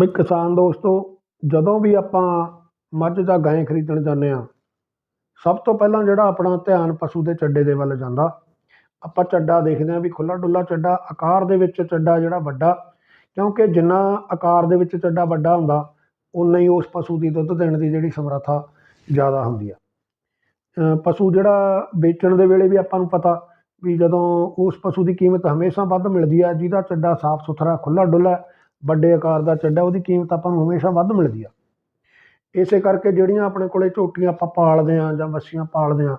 ਬਈ ਕਿਸਾਨ ਦੋਸਤੋ, ਜਦੋਂ ਵੀ ਆਪਾਂ ਮੱਝ ਜਾਂ ਗਾਂ ਖਰੀਦਣ ਜਾਂਦੇ ਹਾਂ, ਸਭ ਤੋਂ ਪਹਿਲਾਂ ਜਿਹੜਾ ਆਪਣਾ ਧਿਆਨ ਪਸ਼ੂ ਦੇ ਚੱਡੇ ਦੇ ਵੱਲ ਜਾਂਦਾ। ਆਪਾਂ ਚੱਡਾ ਦੇਖਦੇ ਹਾਂ ਵੀ ਖੁੱਲ੍ਹਾ ਡੁੱਲਾ ਚੱਡਾ, ਆਕਾਰ ਦੇ ਵਿੱਚ ਚੱਡਾ ਜਿਹੜਾ ਵੱਡਾ, ਕਿਉਂਕਿ ਜਿੰਨਾ ਆਕਾਰ ਦੇ ਵਿੱਚ ਚੱਡਾ ਵੱਡਾ ਹੁੰਦਾ ਉਨਾ ਹੀ ਉਸ ਪਸ਼ੂ ਦੀ ਦੁੱਧ ਦੇਣ ਦੀ ਜਿਹੜੀ ਸਮਰੱਥਾ ਜ਼ਿਆਦਾ ਹੁੰਦੀ ਆ। ਪਸ਼ੂ ਜਿਹੜਾ ਵੇਚਣ ਦੇ ਵੇਲੇ ਵੀ ਆਪਾਂ ਨੂੰ ਪਤਾ ਵੀ ਜਦੋਂ ਉਸ ਪਸ਼ੂ ਦੀ ਕੀਮਤ ਹਮੇਸ਼ਾ ਵੱਧ ਮਿਲਦੀ ਆ, ਜਿਹਦਾ ਚੱਡਾ ਸਾਫ਼ ਸੁਥਰਾ ਖੁੱਲ੍ਹਾ ਡੁੱਲਾ ਵੱਡੇ ਆਕਾਰ ਦਾ ਚੱਡਾ, ਉਹਦੀ ਕੀਮਤ ਆਪਾਂ ਨੂੰ ਹਮੇਸ਼ਾ ਵੱਧ ਮਿਲਦੀ ਆ। ਇਸੇ ਕਰਕੇ ਜਿਹੜੀਆਂ ਆਪਣੇ ਕੋਲੇ ਝੋਟੀਆਂ ਆਪਾਂ ਪਾਲਦੇ ਆ ਜਾਂ ਮੱਛੀਆਂ ਪਾਲਦੇ ਆ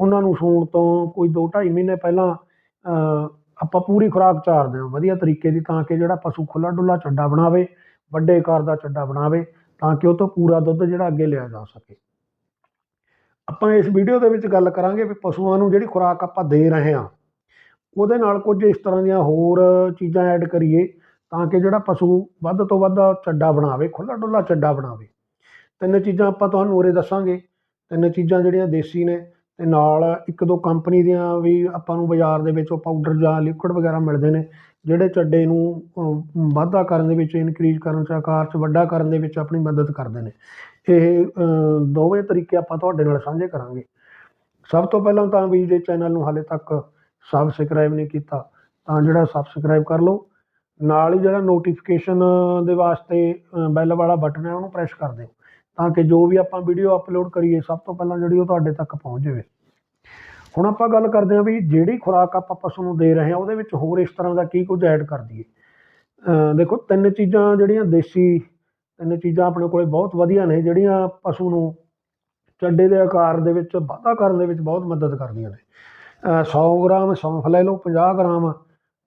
ਉਹਨਾਂ ਨੂੰ ਸੂਣ ਤੋਂ ਕੋਈ 2-2.5 ਮਹੀਨੇ ਪਹਿਲਾਂ ਆਪਾਂ ਪੂਰੀ ਖੁਰਾਕ ਚਾਰਦੇ ਆ ਵਧੀਆ ਤਰੀਕੇ ਦੀ ਤਾਂ ਕਿ ਜਿਹੜਾ ਪਸ਼ੂ ਖੁੱਲ੍ਹਾ ਡੁੱਲਾ ਚੱਡਾ ਬਣਾਵੇ, ਵੱਡੇ ਆਕਾਰ ਦਾ ਚੱਡਾ ਬਣਾਵੇ, ਤਾਂ ਕਿ ਉਹ ਤੋਂ ਪੂਰਾ ਦੁੱਧ ਜਿਹੜਾ ਅੱਗੇ ਲਿਆ ਜਾ ਸਕੇ। ਆਪਾਂ ਇਸ ਵੀਡੀਓ ਦੇ ਵਿੱਚ ਗੱਲ ਕਰਾਂਗੇ ਵੀ ਪਸ਼ੂਆਂ ਨੂੰ ਜਿਹੜੀ ਖੁਰਾਕ ਆਪਾਂ ਦੇ ਰਹੇ ਹਾਂ, ਉਹਦੇ ਨਾਲ ਕੁਝ ਇਸ ਤਰ੍ਹਾਂ ਦੀਆਂ ਹੋਰ ਚੀਜ਼ਾਂ ਐਡ ਕਰੀਏ। ਤਾਂ ਕਿ ਜਿਹੜਾ ਪਸ਼ੂ ਵੱਧ ਤੋਂ ਵੱਧ ਚੱਡਾ ਬਣਾਵੇ, ਖੁੱਲ੍ਹਾ ਡੁੱਲਾ ਚੱਡਾ ਬਣਾਵੇ। ਤਿੰਨ ਚੀਜ਼ਾਂ ਆਪਾਂ ਤੁਹਾਨੂੰ ਉਰੇ ਦੱਸਾਂਗੇ। ਤਿੰਨ ਚੀਜ਼ਾਂ ਜਿਹੜੀਆਂ ਦੇਸੀ ਨੇ ਤੇ ਨਾਲ ਇੱਕ ਦੋ ਕੰਪਨੀ ਦੀਆਂ ਵੀ ਆਪਾਂ ਨੂੰ ਬਾਜ਼ਾਰ ਦੇ ਵਿੱਚ ਉਹ ਪਾਊਡਰ ਜਾਂ ਲਿਕੁਇਡ ਵਗੈਰਾ ਮਿਲਦੇ ਨੇ, ਜਿਹੜੇ ਚੱਡੇ ਨੂੰ ਵਾਧਾ ਕਰਨ ਦੇ ਵਿੱਚ ਇਨਕਰੀਜ਼ ਕਰਨ 'ਚ, ਆਕਾਰ 'ਚ, ਵੱਡਾ ਕਰਨ ਦੇ ਵਿੱਚ ਆਪਣੀ ਮਦਦ ਕਰਦੇ ਨੇ। ਇਹ ਦੋਵੇਂ ਤਰੀਕੇ ਆਪਾਂ ਤੁਹਾਡੇ ਨਾਲ ਸਾਂਝੇ ਕਰਾਂਗੇ। ਸਭ ਤੋਂ ਪਹਿਲਾਂ ਤਾਂ ਵੀ ਜੇ ਚੈਨਲ ਨੂੰ ਹਾਲੇ ਤੱਕ ਸਬਸਕ੍ਰਾਈਬ ਨਹੀਂ ਕੀਤਾ, ਤਾਂ ਜਿਹੜਾ ਸਬਸਕ੍ਰਾਈਬ ਕਰ ਲਓ। ਨਾਲ ਹੀ ਜਿਹੜਾ ਨੋਟੀਫਿਕੇਸ਼ਨ ਦੇ ਵਾਸਤੇ ਬੈਲ ਵਾਲਾ ਬਟਨ ਹੈ, ਉਹਨੂੰ ਪ੍ਰੈਸ ਕਰ ਦਿਓ। ਤਾਂ ਕਿ ਜੋ ਵੀ ਆਪਾਂ ਵੀਡੀਓ ਅਪਲੋਡ ਕਰੀਏ, ਸਭ ਤੋਂ ਪਹਿਲਾਂ ਜਿਹੜੀ ਉਹ ਤੁਹਾਡੇ ਤੱਕ ਪਹੁੰਚ ਜਾਵੇ। ਹੁਣ ਆਪਾਂ ਗੱਲ ਕਰਦੇ ਹਾਂ ਵੀ ਜਿਹੜੀ ਖੁਰਾਕ ਆਪਾਂ ਪਸ਼ੂ ਨੂੰ ਦੇ ਰਹੇ ਹਾਂ, ਉਹਦੇ ਵਿੱਚ ਹੋਰ ਇਸ ਤਰ੍ਹਾਂ ਦਾ ਕੀ ਕੁਝ ਐਡ ਕਰ ਦਈਏ? ਦੇਖੋ, ਤਿੰਨ ਚੀਜ਼ਾਂ ਜਿਹੜੀਆਂ ਦੇਸੀ, ਤਿੰਨ ਚੀਜ਼ਾਂ ਆਪਣੇ ਕੋਲੇ ਬਹੁਤ ਵਧੀਆ ਨੇ, ਜਿਹੜੀਆਂ ਪਸ਼ੂ ਨੂੰ ਚੱਡੇ ਦੇ ਆਕਾਰ ਦੇ ਵਿੱਚ, ਵਾਧਾ ਕਰਨ ਦੇ ਵਿੱਚ ਬਹੁਤ ਮਦਦ ਕਰਦੀਆਂ ਨੇ। ਅਹ 100 ਗ੍ਰਾਮ ਸੌਂਫ ਲੈ ਲਓ 50 ਗ੍ਰਾਮ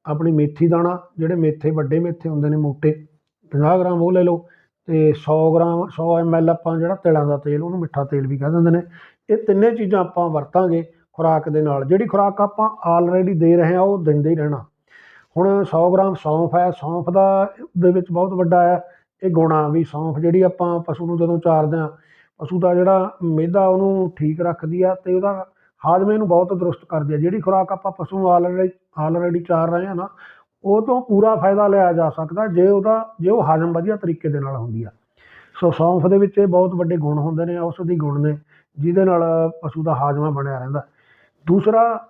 ਆਪਣੀ ਮੇਥੀ ਦਾਣਾ, ਜਿਹੜੇ ਮੇਥੇ, ਵੱਡੇ ਮੇਥੇ ਹੁੰਦੇ ਨੇ ਮੋਟੇ 50 ਗ੍ਰਾਮ ਉਹ ਲੈ ਲਓ ਤੇ 100 ਗ੍ਰਾਮ 100 ml ਆਪਾਂ ਜਿਹੜਾ ਤਿਲਾਂ ਦਾ ਤੇਲ, ਉਹਨੂੰ ਮਿੱਠਾ ਤੇਲ ਵੀ ਕਹਿ ਦਿੰਦੇ ਨੇ। ਇਹ ਤਿੰਨੇ ਚੀਜ਼ਾਂ ਆਪਾਂ ਵਰਤਾਂਗੇ ਖੁਰਾਕ ਦੇ ਨਾਲ। ਜਿਹੜੀ ਖੁਰਾਕ ਆਪਾਂ ਆਲਰੇਡੀ ਦੇ ਰਹੇ ਹਾਂ ਉਹ ਦਿੰਦੇ ਹੀ ਰਹਿਣਾ। ਹੁਣ 100 ਗ੍ਰਾਮ ਸੌਂਫ ਹੈ, ਸੌਂਫ ਦਾ ਦੇ ਵਿੱਚ ਬਹੁਤ ਵੱਡਾ ਹੈ, ਇਹ ਗੁਣਾ ਵੀ ਸੌਂਫ ਜਿਹੜੀ ਆਪਾਂ ਪਸ਼ੂ ਨੂੰ ਜਦੋਂ ਚਾਰਦੇ ਹਾਂ ਪਸ਼ੂ ਦਾ ਜਿਹੜਾ ਮਿਹਦਾ ਉਹਨੂੰ ਠੀਕ ਰੱਖਦੀ ਆ ਤੇ ਉਹਦਾ ਹਾਜ਼ਮੇ ਨੂੰ ਬਹੁਤ ਦਰੁਸਤ ਕਰਦੀ ਹੈ। ਜਿਹੜੀ ਖੁਰਾਕ ਆਪਾਂ ਪਸ਼ੂ ਨੂੰ ਆਲਰੇਡੀ ਆਲਰੇਡੀ ਚਾਰ ਰਹੇ ਹਾਂ ਨਾ, ਉਹ ਤੋਂ ਪੂਰਾ ਫਾਇਦਾ ਲਿਆ ਜਾ ਸਕਦਾ ਜੇ ਉਹਦਾ, ਜੇ ਉਹ ਹਾਜ਼ਮ ਵਧੀਆ ਤਰੀਕੇ ਦੇ ਨਾਲ ਹੁੰਦੀ ਆ। ਸੋ ਸੌਂਫ ਦੇ ਵਿੱਚ ਇਹ ਬਹੁਤ ਵੱਡੇ ਗੁਣ ਹੁੰਦੇ ਨੇ, ਔਸ਼ਧੀ ਗੁਣ ਨੇ, ਜਿਹਦੇ ਨਾਲ ਪਸ਼ੂ ਦਾ ਹਾਜ਼ਮਾ ਬਣਿਆ ਰਹਿੰਦਾ। ਦੂਸਰਾ,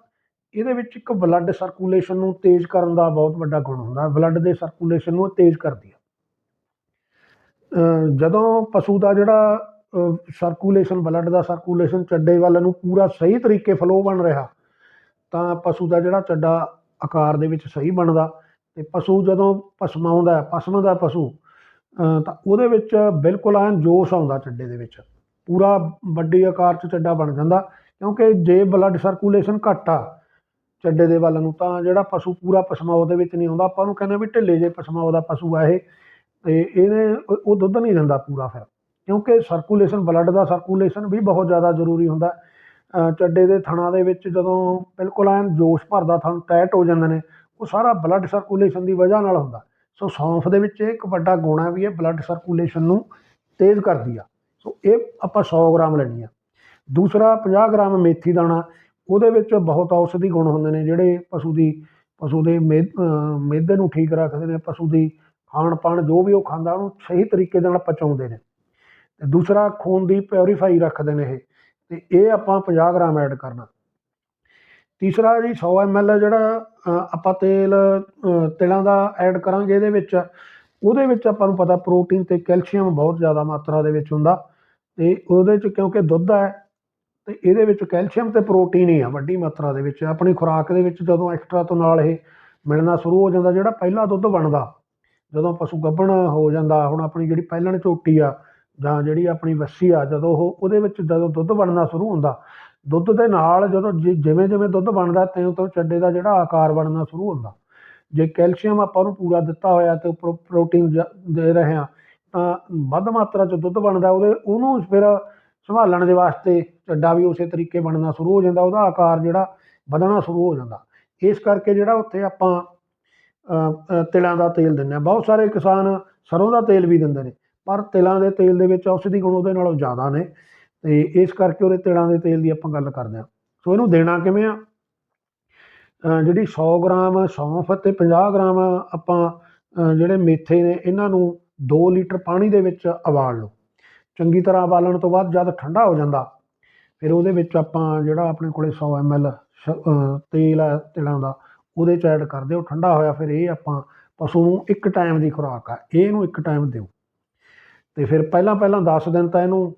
ਇਹਦੇ ਵਿੱਚ ਇੱਕ ਬਲੱਡ ਸਰਕੂਲੇਸ਼ਨ ਨੂੰ ਤੇਜ਼ ਕਰਨ ਦਾ ਬਹੁਤ ਵੱਡਾ ਗੁਣ ਹੁੰਦਾ ਬਲੱਡ ਦੇ ਸਰਕੂਲੇਸ਼ਨ ਨੂੰ ਇਹ ਤੇਜ਼ ਕਰਦੀ ਹੈ ਜਦੋਂ ਪਸ਼ੂ ਦਾ ਜਿਹੜਾ ਸਰਕੂਲੇਸ਼ਨ ਬਲੱਡ ਦਾ ਸਰਕੂਲੇਸ਼ਨ ਚੱਡੇ ਵੱਲ ਨੂੰ ਪੂਰਾ ਸਹੀ ਤਰੀਕੇ ਫਲੋ ਬਣ ਰਿਹਾ, ਤਾਂ ਪਸ਼ੂ ਦਾ ਜਿਹੜਾ ਚੱਡਾ ਆਕਾਰ ਦੇ ਵਿੱਚ ਸਹੀ ਬਣਦਾ ਤੇ ਪਸ਼ੂ ਜਦੋਂ ਪਸਮਾਉਂਦਾ, ਪਸਮਦਾ ਪਸ਼ੂ ਤਾਂ ਉਹਦੇ ਵਿੱਚ ਬਿਲਕੁਲ ਐਨ ਜੋਸ਼ ਆਉਂਦਾ ਚੱਡੇ ਦੇ ਵਿੱਚ। ਪੂਰਾ ਵੱਡੀ ਆਕਾਰ 'ਚ ਚੱਡਾ ਬਣ ਜਾਂਦਾ, ਕਿਉਂਕਿ ਜੇ ਬਲੱਡ ਸਰਕੂਲੇਸ਼ਨ ਘੱਟ ਆ ਚੱਡੇ ਦੇ ਵੱਲ ਨੂੰ, ਤਾਂ ਜਿਹੜਾ ਪਸ਼ੂ ਪੂਰਾ ਪਸਮਾਉ ਦੇ ਵਿੱਚ ਨਹੀਂ ਆਉਂਦਾ, ਆਪਾਂ ਨੂੰ ਕਹਿੰਦੇ ਵੀ ਢਿੱਲੇ ਜੇ ਪਸਮਾਉ ਦਾ ਪਸ਼ੂ ਆ ਇਹ, ਤੇ ਇਹਨੇ, ਉਹ ਦੁੱਧ ਨਹੀਂ ਦਿੰਦਾ ਪੂਰਾ ਫਿਰ। ਕਿਉਂਕਿ ਸਰਕੂਲੇਸ਼ਨ ਬਲੱਡ ਦਾ ਸਰਕੂਲੇਸ਼ਨ ਵੀ ਬਹੁਤ ਜ਼ਿਆਦਾ ਜ਼ਰੂਰੀ ਹੁੰਦਾ ਚੱਡੇ ਦੇ ਥਣਾ ਦੇ ਵਿੱਚ ਜਦੋਂ ਬਿਲਕੁਲ ਐਨ ਜੋਸ਼ ਭਰਦਾ ਥਣ ਟਾਈਟ ਹੋ ਜਾਂਦੇ ਨੇ, ਉਹ ਸਾਰਾ ਬਲੱਡ ਸਰਕੂਲੇਸ਼ਨ ਦੀ ਵਜ੍ਹਾ ਨਾਲ ਹੁੰਦਾ। ਸੋ ਸੌਂਫ ਦੇ ਵਿੱਚ ਇਹ ਇੱਕ ਵੱਡਾ ਗੁਣ ਹੈ ਵੀ ਇਹ ਬਲੱਡ ਸਰਕੂਲੇਸ਼ਨ ਨੂੰ ਤੇਜ਼ ਕਰਦੀ ਆ। ਸੋ ਇਹ ਆਪਾਂ 100 ਗ੍ਰਾਮ ਲੈਣੀ ਆ। ਦੂਸਰਾ 50 ਗ੍ਰਾਮ ਮੇਥੀ ਦਾਣਾ, ਉਹਦੇ ਵਿੱਚ ਬਹੁਤ ਔਸ਼ਧੀ ਗੁਣ ਹੁੰਦੇ ਨੇ, ਜਿਹੜੇ ਪਸ਼ੂ ਦੀ, ਪਸ਼ੂ ਦੇ ਮੇ- ਅਹ ਨੂੰ ਠੀਕ ਰੱਖਦੇ ਨੇ, ਪਸ਼ੂ ਦੀ ਖਾਣ ਪਾਣ ਜੋ ਵੀ ਉਹ ਖਾਂਦਾ, ਉਹਨੂੰ ਸਹੀ ਤਰੀਕੇ ਨਾਲ ਪਚਾਉਂਦੇ ਨੇ। ਤੇ ਦੂਸਰਾ ਖੂਨ ਦੀ ਪਿਉਰੀਫਾਈ ਰੱਖਦੇ ਨੇ ਇਹ, ਤੇ ਇਹ ਆਪਾਂ 50 ਗ੍ਰਾਮ ਐਡ ਕਰਨਾ। ਤੀਸਰਾ ਜੀ 100 ml ਜਿਹੜਾ ਆਪਾਂ ਤੇਲ ਤਿਲਾਂ ਦਾ ਐਡ ਕਰਾਂਗੇ ਇਹਦੇ ਵਿੱਚ, ਉਹਦੇ ਵਿੱਚ ਆਪਾਂ ਨੂੰ ਪਤਾ ਪ੍ਰੋਟੀਨ ਤੇ ਕੈਲਸ਼ੀਅਮ ਬਹੁਤ ਜ਼ਿਆਦਾ ਮਾਤਰਾ ਦੇ ਵਿੱਚ ਹੁੰਦਾ, ਤੇ ਉਹਦੇ ਚ ਕਿਉਂਕਿ ਦੁੱਧ ਹੈ, ਤੇ ਇਹਦੇ ਵਿੱਚ ਕੈਲਸ਼ੀਅਮ ਤੇ ਪ੍ਰੋਟੀਨ ਹੀ ਆ ਵੱਡੀ ਮਾਤਰਾ ਦੇ ਵਿੱਚ। ਆਪਣੀ ਖੁਰਾਕ ਦੇ ਵਿੱਚ ਜਦੋਂ ਐਕਸਟਰਾ ਤੋਂ ਨਾਲ ਇਹ ਮਿਲਣਾ ਸ਼ੁਰੂ ਹੋ ਜਾਂਦਾ, ਜਿਹੜਾ ਪਹਿਲਾ ਦੁੱਧ ਬਣਦਾ, ਜਦੋਂ ਪਸ਼ੂ ਗੱਭਣ ਹੋ ਜਾਂਦਾ, ਹੁਣ ਆਪਣੀ ਜਿਹੜੀ ਪਹਿਲਣ ਝੋਟੀ ਆ ਜਾਂ ਜਿਹੜੀ ਆਪਣੀ ਵੱਛੀ ਆ, ਜਦੋਂ ਉਹ ਉਹਦੇ ਵਿੱਚ ਜਦੋਂ ਦੁੱਧ ਬਣਨਾ ਸ਼ੁਰੂ ਹੁੰਦਾ, ਦੁੱਧ ਦੇ ਨਾਲ ਜਦੋਂ ਜਿ- ਜਿਵੇਂ ਜਿਵੇਂ ਦੁੱਧ ਬਣਦਾ, ਤਿਉਂ ਤਿਉਂ ਚੱਡੇ ਦਾ ਜਿਹੜਾ ਆਕਾਰ ਬਣਨਾ ਸ਼ੁਰੂ ਹੁੰਦਾ। ਜੇ ਕੈਲਸ਼ੀਅਮ ਆਪਾਂ ਨੂੰ ਪੂਰਾ ਦਿੱਤਾ ਹੋਇਆ ਤੇ ਉੱਪਰੋਂ ਪ੍ਰੋਟੀਨ ਜ- ਦੇ ਰਹੇ ਹਾਂ, ਤਾਂ ਵੱਧ ਮਾਤਰਾ 'ਚ ਦੁੱਧ ਬਣਦਾ, ਉਹਦੇ, ਉਹਨੂੰ ਫਿਰ ਸੰਭਾਲਣ ਦੇ ਵਾਸਤੇ ਚੱਡਾ ਵੀ ਉਸੇ ਤਰੀਕੇ ਬਣਨਾ ਸ਼ੁਰੂ ਹੋ ਜਾਂਦਾ, ਉਹਦਾ ਆਕਾਰ ਜਿਹੜਾ ਵਧਣਾ ਸ਼ੁਰੂ ਹੋ ਜਾਂਦਾ। ਇਸ ਕਰਕੇ ਜਿਹੜਾ ਉੱਥੇ ਆਪਾਂ ਤਿਲਾਂ ਦਾ ਤੇਲ ਦਿੰਦੇ ਆ ਬਹੁਤ ਸਾਰੇ ਕਿਸਾਨ ਸਰੋਂ ਦਾ ਤੇਲ ਵੀ ਦਿੰਦੇ ਨੇ। ਪਰ ਤਿਲਾਂ ਦੇ ਤੇਲ ਦੇ ਵਿੱਚ ਔਸ਼ਧੀ ਗੁਣ ਉਹਦੇ ਨਾਲੋਂ ਜ਼ਿਆਦਾ ਨੇ ਤੇ ਇਸ ਕਰਕੇ ਉਹਦੇ ਤਿਲਾਂ ਦੇ ਤੇਲ ਦੀ ਆਪਾਂ ਗੱਲ ਕਰਦੇ ਹਾਂ। ਸੋ ਇਹਨੂੰ ਦੇਣਾ ਕਿਵੇਂ ਆ? ਜਿਹੜੀ 100 ਗ੍ਰਾਮ ਸੌਂਫ ਤੇ 50 ਗ੍ਰਾਮ ਆਪਾਂ ਜਿਹੜੇ ਮੇਥੇ ਨੇ, ਇਹਨਾਂ ਨੂੰ 2 ਲੀਟਰ ਪਾਣੀ ਦੇ ਵਿੱਚ ਉਬਾਲ ਲਓ। ਚੰਗੀ ਤਰ੍ਹਾਂ ਉਬਾਲਣ ਤੋਂ ਬਾਅਦ ਜਦ ਠੰਡਾ ਹੋ ਜਾਂਦਾ, ਫਿਰ ਉਹਦੇ ਵਿੱਚ ਆਪਾਂ ਜਿਹੜਾ ਆਪਣੇ ਕੋਲੇ 100 ml ਤੇਲ ਹੈ ਤਿਲਾਂ ਦਾ, ਉਹਦੇ 'ਚ ਐਡ ਕਰ ਦਿਓ। ਠੰਡਾ ਹੋਇਆ ਫਿਰ ਇਹ ਆਪਾਂ ਪਸ਼ੂ ਨੂੰ ਇੱਕ ਟਾਈਮ ਦੀ ਖੁਰਾਕ ਆ। ਇਹ ਇਹਨੂੰ ਇੱਕ ਟਾਈਮ ਦਿਓ। ਅਤੇ ਫਿਰ ਪਹਿਲਾਂ ਪਹਿਲਾਂ ਦਸ ਦਿਨ ਤਾਂ ਇਹਨੂੰ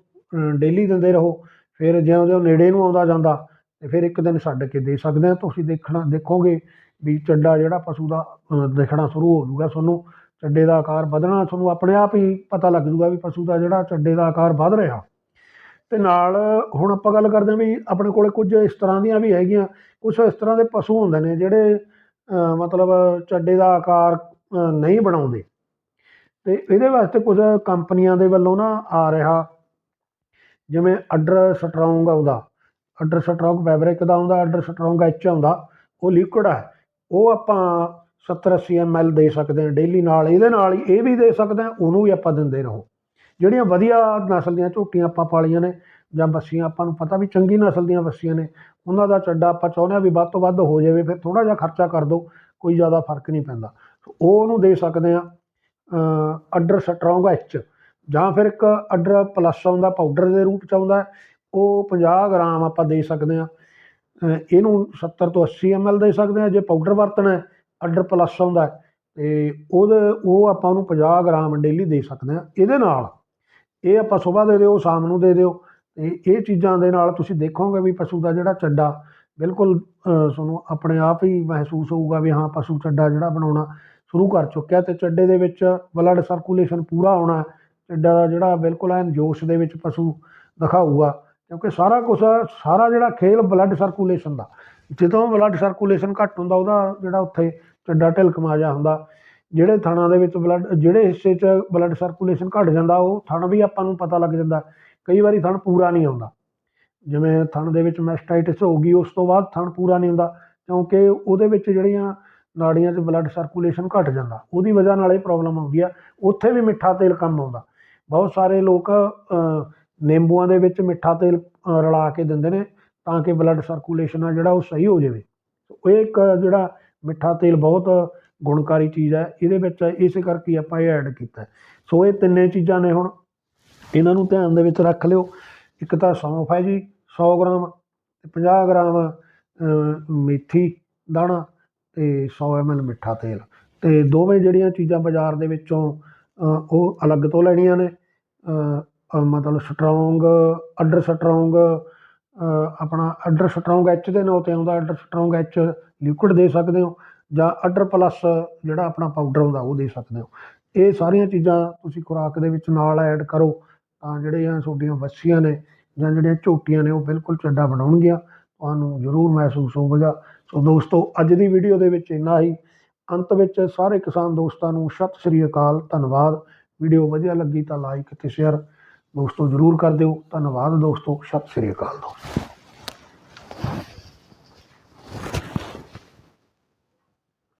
ਡੇਲੀ ਦਿੰਦੇ ਰਹੋ ਫਿਰ ਜਿਉਂ ਜਿਉਂ ਨੇੜੇ ਨੂੰ ਆਉਂਦਾ ਜਾਂਦਾ ਅਤੇ ਫਿਰ ਇੱਕ ਦਿਨ ਛੱਡ ਕੇ ਦੇ ਸਕਦੇ ਆ। ਤੁਸੀਂ ਦੇਖਣਾ ਦੇਖੋਗੇ ਵੀ ਚੱਡਾ ਜਿਹੜਾ ਪਸ਼ੂ ਦਾ ਅ, ਦਿਖਣਾ ਸ਼ੁਰੂ ਹੋ ਜੂਗਾ ਤੁਹਾਨੂੰ। ਚੱਡੇ ਦਾ ਆਕਾਰ ਵਧਣਾ ਤੁਹਾਨੂੰ ਆਪਣੇ ਆਪ ਹੀ ਪਤਾ ਲੱਗ ਜੂਗਾ ਵੀ ਪਸ਼ੂ ਦਾ ਜਿਹੜਾ ਚੱਡੇ ਦਾ ਆਕਾਰ ਵੱਧ ਰਿਹਾ। ਤੇ ਨਾਲ ਹੁਣ ਆਪਾਂ ਗੱਲ ਕਰਦੇ ਹਾਂ ਵੀ ਆਪਣੇ ਕੋਲੇ ਕੁਝ ਇਸ ਤਰ੍ਹਾਂ ਦੀਆਂ ਵੀ ਹੈਗੀਆਂ ਕੁਝ ਇਸ ਤਰ੍ਹਾਂ ਦੇ ਪਸ਼ੂ ਹੁੰਦੇ ਨੇ ਜਿਹੜੇ ਮਤਲਬ ਚੱਡੇ ਦਾ ਆਕਾਰ ਨਹੀਂ ਬਣਾਉਂਦੇ। ਤੇ ਇਹਦੇ ਵਾਸਤੇ ਕੁਝ ਕੰਪਨੀਆਂ ਦੇ ਵੱਲੋਂ ਨਾ ਆ ਰਿਹਾ ਜਿਵੇਂ ਅਡਰ ਸਟਰੋਂਗ ਆਉਂਦਾ ਅਡਰ ਸਟਰੋਂਗ ਫੈਬਰਿਕ ਦਾ ਆਉਂਦਾ ਅਡਰ ਸਟਰੋਂਗ ਐਚ ਆਉਂਦਾ, ਉਹ ਲਿਕੁਇਡ ਹੈ ਉਹ ਆਪਾਂ 70 80 ml ਦੇ ਸਕਦੇ ਹਾਂ ਡੇਲੀ ਨਾਲ, ਇਹਦੇ ਨਾਲ ਹੀ ਇਹ ਵੀ ਦੇ ਸਕਦੇ ਹਾਂ, ਉਹਨੂੰ ਵੀ ਆਪਾਂ ਦਿੰਦੇ ਰਹੋ। ਜਿਹੜੀਆਂ ਵਧੀਆ ਨਸਲ ਦੀਆਂ ਝੋਟੀਆਂ ਆਪਾਂ ਪਾਲੀਆਂ ਨੇ, ਜਾਂ ਬੱਸੀਆਂ, ਆਪਾਂ ਨੂੰ ਪਤਾ ਵੀ ਚੰਗੀ ਨਸਲ ਦੀਆਂ ਬੱਸੀਆਂ ਨੇ, ਉਹਨਾਂ ਦਾ ਚੱਡਾ ਆਪਾਂ ਚਾਹੁੰਦੇ ਹਾਂ ਵੀ ਵੱਧ ਤੋਂ ਵੱਧ ਹੋ ਜਾਵੇ, ਫਿਰ ਥੋੜਾ ਜਿਹਾ ਖਰਚਾ ਕਰ ਦਿਓ, ਕੋਈ ਜ਼ਿਆਦਾ ਫ਼ਰਕ ਨਹੀਂ ਪੈਂਦਾ। ਉਹ ਉਹਨੂੰ ਦੇ ਸਕਦੇ ਆ ਅਡਰ ਸਟਰੋਂਗ ਐਚ ਜਾਂ ਫਿਰ ਇੱਕ ਅਡਰ ਪਲੱਸ ਆਉਂਦਾ ਪਾਊਡਰ ਦੇ ਰੂਪ ਚ ਆਉਂਦਾ ਉਹ 50 ਗ੍ਰਾਮ ਆਪਾਂ ਦੇ ਸਕਦੇ ਆ ਇਹਨੂੰ 70 ਤੋਂ 80 ml ਦੇ ਸਕਦੇ ਆ ਜੇ ਪਾਊਡਰ ਵਰਤਣਾ ਹੈ ਅਡਰ ਪਲੱਸ ਆਉਂਦਾ ਹੈ, ਤੇ ਉਹਦੇ ਉਹ ਆਪਾਂ ਉਹਨੂੰ 50 ਗ੍ਰਾਮ ਡੇਲੀ ਦੇ ਸਕਦੇ ਆ ਇਹਦੇ ਨਾਲ ਇਹ ਆਪਾਂ ਸਵੇਰ ਦੇ ਦਿਓ ਸ਼ਾਮ ਨੂੰ ਦੇ ਦਿਓ ਤੇ ਇਹ ਚੀਜ਼ਾਂ ਦੇ ਨਾਲ ਤੁਸੀਂ ਦੇਖੋਗੇ ਵੀ ਪਸ਼ੂ ਦਾ ਜਿਹੜਾ ਚੱਡਾ ਬਿਲਕੁਲ ਤੁਹਾਨੂੰ ਆਪਣੇ ਆਪ ਹੀ ਮਹਿਸੂਸ ਹੋਊਗਾ ਵੀ ਹਾਂ ਪਸ਼ੂ ਚੱਡਾ ਜਿਹੜਾ ਬਣਾਉਣਾ ਸ਼ੁਰੂ ਕਰ ਚੁੱਕਿਆ ਤੇ ਚੱਡੇ ਦੇ ਵਿੱਚ ਬਲੱਡ ਸਰਕੂਲੇਸ਼ਨ ਪੂਰਾ ਹੋਣਾ ਚੱਡਾ ਦਾ ਜਿਹੜਾ ਬਿਲਕੁਲ ਐਨ ਜੋਸ਼ ਦੇ ਵਿੱਚ ਪਸ਼ੂ ਦਿਖਾਊਗਾ, ਕਿਉਂਕਿ ਸਾਰਾ ਕੁਝ ਸਾਰਾ ਜਿਹੜਾ ਖੇਲ ਬਲੱਡ ਸਰਕੂਲੇਸ਼ਨ ਦਾ, ਜਦੋਂ ਬਲੱਡ ਸਰਕੂਲੇਸ਼ਨ ਘੱਟ ਹੁੰਦਾ, ਉਹਦਾ ਜਿਹੜਾ ਉੱਥੇ ਚੱਡਾ ਢਿਲਕਮਾ ਜਾ ਹੁੰਦਾ, ਜਿਹੜੇ ਥਣਾਂ ਦੇ ਵਿੱਚ ਬਲੱਡ ਜਿਹੜੇ ਹਿੱਸੇ 'ਚ ਬਲੱਡ ਸਰਕੂਲੇਸ਼ਨ ਘਟ ਜਾਂਦਾ, ਉਹ ਥਣ ਵੀ ਆਪਾਂ ਨੂੰ ਪਤਾ ਲੱਗ ਜਾਂਦਾ, ਕਈ ਵਾਰੀ ਥਣ ਪੂਰਾ ਨਹੀਂ ਆਉਂਦਾ। ਜਿਵੇਂ ਥਣ ਦੇ ਵਿੱਚ ਮੈਸਟਾਈਟਿਸ ਹੋ ਗਈ, ਉਸ ਤੋਂ ਬਾਅਦ ਥਣ ਪੂਰਾ ਨਹੀਂ ਹੁੰਦਾ, ਕਿਉਂਕਿ ਉਹਦੇ ਵਿੱਚ ਜਿਹੜੀਆਂ ਨਾੜੀਆਂ 'ਚ ਬਲੱਡ ਸਰਕੂਲੇਸ਼ਨ ਘਟ ਜਾਂਦਾ। ਉਹਦੀ ਵਜ੍ਹਾ ਨਾਲ ਇਹ ਪ੍ਰੋਬਲਮ ਆਉਂਦੀ ਆ। ਉੱਥੇ ਵੀ ਮਿੱਠਾ ਤੇਲ ਕੰਮ ਆਉਂਦਾ। ਬਹੁਤ ਸਾਰੇ ਲੋਕ ਨਿੰਬੂਆਂ ਦੇ ਵਿੱਚ ਮਿੱਠਾ ਤੇਲ ਰਲਾ ਕੇ ਦਿੰਦੇ ਨੇ ਤਾਂ ਕਿ ਬਲੱਡ ਸਰਕੂਲੇਸ਼ਨ ਆ ਜਿਹੜਾ ਉਹ ਸਹੀ ਹੋ ਜਾਵੇ। ਇਹ ਇੱਕ ਜਿਹੜਾ ਮਿੱਠਾ ਤੇਲ ਬਹੁਤ ਗੁਣਕਾਰੀ ਚੀਜ਼ ਹੈ ਇਹਦੇ ਵਿੱਚ ਇਸੇ ਕਰਕੇ ਆਪਾਂ ਇਹ ਐਡ ਕੀਤਾ। ਸੋ ਇਹ ਤਿੰਨੇ ਚੀਜ਼ਾਂ ਨੇ ਹੁਣ। ਇਹਨਾਂ ਨੂੰ ਧਿਆਨ ਦੇ ਵਿੱਚ ਰੱਖ ਲਿਓ। ਇੱਕ ਤਾਂ ਸੌਂਫ ਹੈ ਜੀ 100 ਗ੍ਰਾਮ ਤੇ 50 ਗ੍ਰਾਮ ਮੇਥੀ ਦਾਣਾ। ਤੇ 100 ml ਮਿੱਠਾ ਤੇਲ। ਤੇ ਦੋਵੇਂ ਜਿਹੜੀਆਂ ਚੀਜ਼ਾਂ ਬਾਜ਼ਾਰ ਦੇ ਵਿੱਚੋਂ ਉਹ ਅਲੱਗ ਤੋਂ ਲੈਣੀਆਂ ਨੇ। ਮਤਲਬ ਸਟਰੋਂਗ ਅਡਰ ਸਟਰੋਂਗ ਆਪਣਾ ਅਡਰ ਸਟਰੋਂਗ ਐਚ ਦੇ ਨਾਂ ਤੇ ਆਉਂਦਾ। ਅਡਰ ਸਟਰੋਂਗ ਐਚ ਲਿਕੁਇਡ ਦੇ ਸਕਦੇ ਹੋ ਜਾਂ ਅਡਰ ਪਲੱਸ ਜਿਹੜਾ ਆਪਣਾ ਪਾਊਡਰ ਹੁੰਦਾ, ਉਹ ਦੇ ਸਕਦੇ ਹੋ। ਇਹ ਸਾਰੀਆਂ ਚੀਜ਼ਾਂ ਤੁਸੀਂ ਖੁਰਾਕ ਦੇ ਵਿੱਚ ਨਾਲ ਐਡ ਕਰੋ ਤਾਂ ਜਿਹੜੀਆਂ ਤੁਹਾਡੀਆਂ ਵੱਛੀਆਂ ਨੇ ਜਾਂ ਜਿਹੜੀਆਂ ਝੋਟੀਆਂ ਨੇ, ਉਹ ਬਿਲਕੁਲ ਚੱਡਾ ਬਣਾਉਣਗੀਆਂ। ਤੁਹਾਨੂੰ ਜ਼ਰੂਰ ਮਹਿਸੂਸ ਹੋਵੇਗਾ ਸੋ ਦੋਸਤੋ, ਅੱਜ ਦੀ ਵੀਡੀਓ ਦੇ ਵਿੱਚ ਇੰਨਾ ਹੀ। ਅੰਤ ਵਿੱਚ ਸਾਰੇ ਕਿਸਾਨ ਦੋਸਤਾਂ ਨੂੰ ਸਤਿ ਸ੍ਰੀ ਅਕਾਲ, ਧੰਨਵਾਦ। ਵੀਡੀਓ ਵਧੀਆ ਲੱਗੀ ਤਾਂ ਲਾਈਕ ਤੇ ਸ਼ੇਅਰ ਦੋਸਤੋ, ਜ਼ਰੂਰ ਕਰ ਦਿਓ। ਧੰਨਵਾਦ ਦੋਸਤੋ, ਸਤਿ ਸ੍ਰੀ ਅਕਾਲ। ਦੋਸਤੋ